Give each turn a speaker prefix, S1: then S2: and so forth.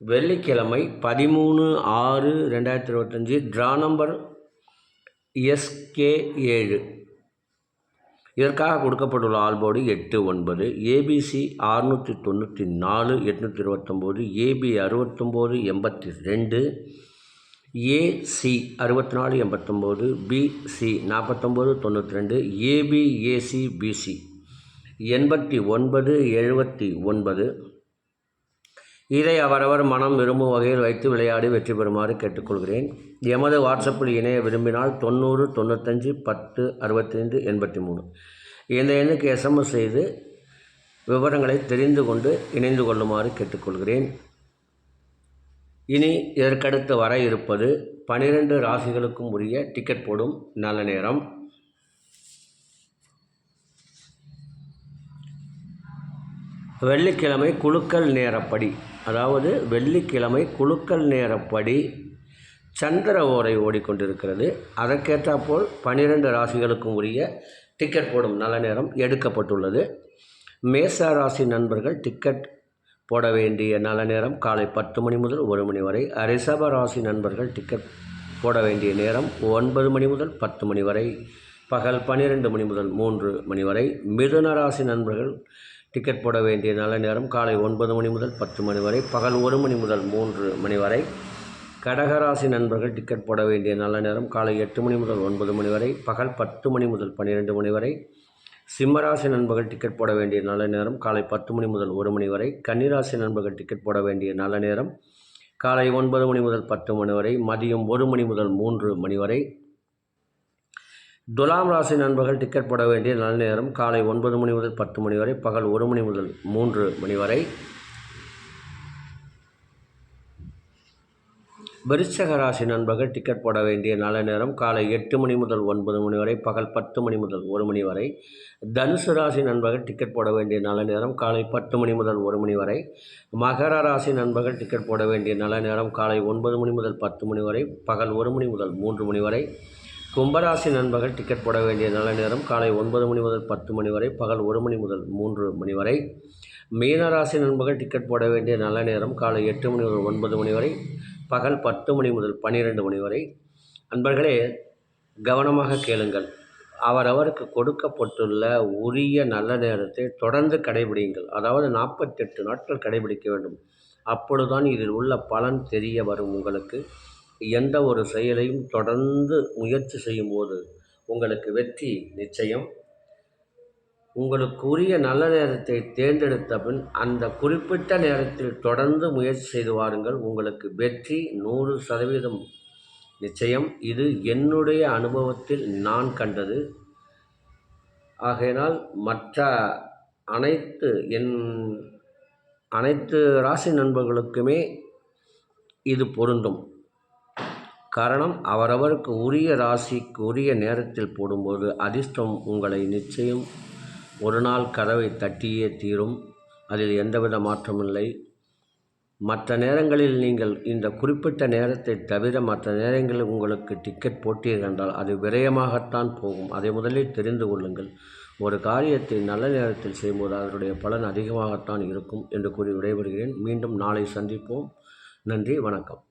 S1: வெள்ளிக்கிழமை பதிமூணு ஆறு ரெண்டாயிரத்தி இருபத்தஞ்சி ட்ரா நம்பர் எஸ்கே ஏழு. இதற்காக கொடுக்கப்பட்டுள்ள ஆல்போடு எட்டு ஒன்பது ஏபிசி அறுநூற்றி தொண்ணூற்றி நாலு எட்நூற்றி இருபத்தொம்போது ஏபி அறுபத்தொம்போது எண்பத்தி ரெண்டு ஏசி அறுபத்தி நாலு எண்பத்தொம்போது பிசி நாற்பத்தொம்போது தொண்ணூற்றி ரெண்டு ஏபி ஏசி பிசி எண்பத்தி ஒன்பது எழுபத்தி ஒன்பது இதை அவரவர் மனம் விரும்பும் வகையில் வைத்து விளையாடி வெற்றி பெறுமாறு கேட்டுக்கொள்கிறேன். எமது வாட்ஸ்அப்பில் இணைய விரும்பினால் தொண்ணூறு தொண்ணூத்தஞ்சு பத்து அறுபத்தைந்து எண்பத்தி மூணு இந்த எண்ணுக்கு எஸ்எம்எஸ் செய்து விவரங்களை தெரிந்து கொண்டு இணைந்து கொள்ளுமாறு கேட்டுக்கொள்கிறேன். இனி இதற்கடுத்து வர இருப்பது பனிரெண்டு ராசிகளுக்கும் உரிய டிக்கெட் போடும் நல்ல நேரம். வெள்ளிக்கிழமை குழுக்கள் நேரப்படி அதாவது வெள்ளிக்கிழமை குழுக்கள் நேரப்படி சந்திர ஓரை ஓடிக்கொண்டிருக்கிறது. அதற்கேற்றாற்போல் பனிரெண்டு ராசிகளுக்கும் உரிய டிக்கெட் போடும் நல்ல நேரம் எடுக்கப்பட்டுள்ளது. மேச ராசி நண்பர்கள் டிக்கெட் போட வேண்டிய நல்ல நேரம் காலை பத்து மணி முதல் ஒரு மணி வரை. ரிஷப ராசி நண்பர்கள் டிக்கெட் போட வேண்டிய நேரம் ஒன்பது மணி முதல் பத்து மணி வரை. பகல் பன்னிரெண்டு மணி முதல் மூன்று மணி வரை. மிதுன ராசி நண்பர்கள் டிக்கெட் போட வேண்டிய நல்ல நேரம் காலை ஒன்பது மணி முதல் பத்து மணி வரை பகல் ஒரு மணி முதல் மூன்று மணி வரை. கடகராசி நண்பர்கள் டிக்கெட் போட வேண்டிய நல்ல நேரம் காலை எட்டு மணி முதல் ஒன்பது மணி வரை பகல் பத்து மணி முதல் பன்னிரெண்டு மணி வரை. சிம்மராசி நண்பர்கள் டிக்கெட் போட வேண்டிய நல்ல நேரம் காலை பத்து மணி முதல் ஒரு மணி வரை. கன்னிராசி நண்பர்கள் டிக்கெட் போட வேண்டிய நல்ல நேரம் காலை ஒன்பது மணி முதல் பத்து மணி வரை மதியம் ஒரு மணி முதல் மூன்று மணி வரை. துலாம் ராசி நண்பர்கள் டிக்கெட் போட வேண்டிய நல்ல நேரம் காலை ஒன்பது மணி முதல் பத்து மணி வரை பகல் ஒரு மணி முதல் மூன்று மணி வரை. விருச்சக ராசி நண்பர்கள் டிக்கெட் போட வேண்டிய நல்ல நேரம் காலை எட்டு மணி முதல் ஒன்பது மணி வரை பகல் பத்து மணி முதல் ஒரு மணி வரை. தனுசு ராசி நண்பர்கள் டிக்கெட் போட வேண்டிய நல்ல நேரம் காலை பத்து மணி முதல் ஒரு மணி வரை. மகர ராசி நண்பர்கள் டிக்கெட் போட வேண்டிய நல்ல நேரம் காலை ஒன்பது மணி முதல் பத்து மணி வரை பகல் ஒரு மணி முதல் மூன்று மணி வரை. கும்பராசி நண்பர்கள் டிக்கெட் போட வேண்டிய நல்ல நேரம் காலை ஒன்பது மணி முதல் பத்து மணி வரை பகல் ஒரு மணி முதல் மூன்று மணி வரை. மீனராசி நண்பர்கள் டிக்கெட் போட வேண்டிய நல்ல நேரம் காலை எட்டு மணி முதல் ஒன்பது மணி வரை பகல் பத்து மணி முதல் பன்னிரெண்டு மணி வரை. நண்பர்களே கவனமாக கேளுங்கள். அவரவருக்கு கொடுக்கப்பட்டுள்ள உரிய நல்ல நேரத்தை தொடர்ந்து கடைபிடிங்கள் அதாவது நாற்பத்தெட்டு நாட்கள் கடைபிடிக்க வேண்டும். அப்பொழுதுதான் இதில் உள்ள பலன் தெரிய வரும் உங்களுக்கு. எந்த ஒரு செயலையும் தொடர்ந்து முயற்சி செய்யும்போது உங்களுக்கு வெற்றி நிச்சயம். உங்களுக்கு உரிய நல்ல நேரத்தை தேர்ந்தெடுத்த பின் அந்த குறிப்பிட்ட நேரத்தில் தொடர்ந்து முயற்சி செய்து வாருங்கள். உங்களுக்கு வெற்றி நூறு சதவீதம் நிச்சயம். இது என்னுடைய அனுபவத்தில் நான் கண்டது. ஆகையினால் மற்ற அனைத்து என் அனைத்து ராசி நண்பர்களுக்குமே இது பொருந்தும். காரணம் அவரவருக்கு உரிய ராசிக்கு உரிய நேரத்தில் போடும்போது அதிர்ஷ்டம் உங்களை நிச்சயம் ஒரு நாள் கதவை தட்டியே தீரும். அதில் எந்தவித மாற்றமில்லை. மற்ற நேரங்களில் நீங்கள் இந்த குறிப்பிட்ட நேரத்தை தவிர மற்ற நேரங்களில் உங்களுக்கு டிக்கெட் போட்டீர்கள் என்றால் அது விரயமாகத்தான் போகும். அதை முதலில் தெரிந்து கொள்ளுங்கள். ஒரு காரியத்தை நல்ல நேரத்தில் செய்யும்போது அதனுடைய பலன் அதிகமாகத்தான் இருக்கும் என்று கூறி விடைபெறுகிறேன். மீண்டும் நாளை சந்திப்போம். நன்றி வணக்கம்.